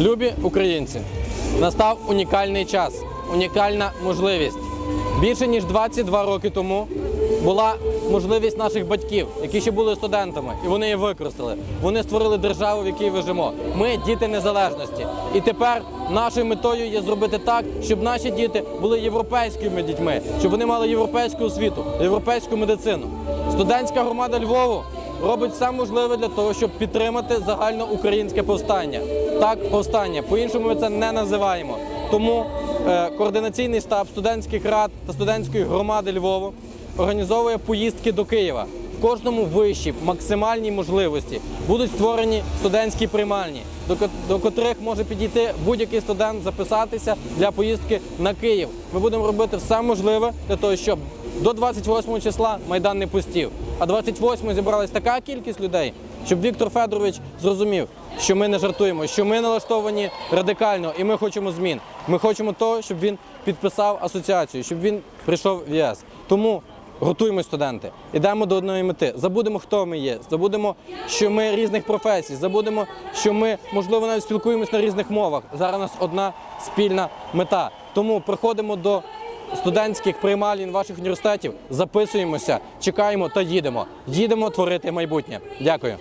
Любі українці, настав унікальний час, унікальна можливість. Більше ніж 22 роки тому була можливість наших батьків, які ще були студентами, і вони її використали. Вони створили державу, в якій ви живемо. Ми діти незалежності. І тепер нашою метою є зробити так, щоб наші діти були європейськими дітьми, щоб вони мали європейську освіту, європейську медицину. Студентська громада Львову робить все можливе для того, щоб підтримати загальноукраїнське повстання. Так, повстання. По-іншому ми це не називаємо. Тому е, координаційний штаб студентських рад та студентської громади Львову організовує поїздки до Києва. В кожному виші максимальній можливості будуть створені студентські приймальні, до, до котрих може підійти будь-який студент записатися для поїздки на Київ. Ми будемо робити все можливе для того, щоб до 28 числа майдан не пустів. А 28 зібралась така кількість людей, щоб Віктор Федорович зрозумів, що ми не жартуємо, що ми налаштовані радикально, і ми хочемо змін. Ми хочемо того, щоб він підписав асоціацію, щоб він прийшов в ЄС. Тому готуємось, студенти, ідемо до одної мети. Забудемо, хто ми є, забудемо, що ми різних професій, забудемо, що ми можливо навіть спілкуємось на різних мовах. Зараз у нас одна спільна мета. Тому приходимо до студентських приймалін ваших університетів, записуємося, чекаємо та їдемо. Їдемо творити майбутнє. Дякую.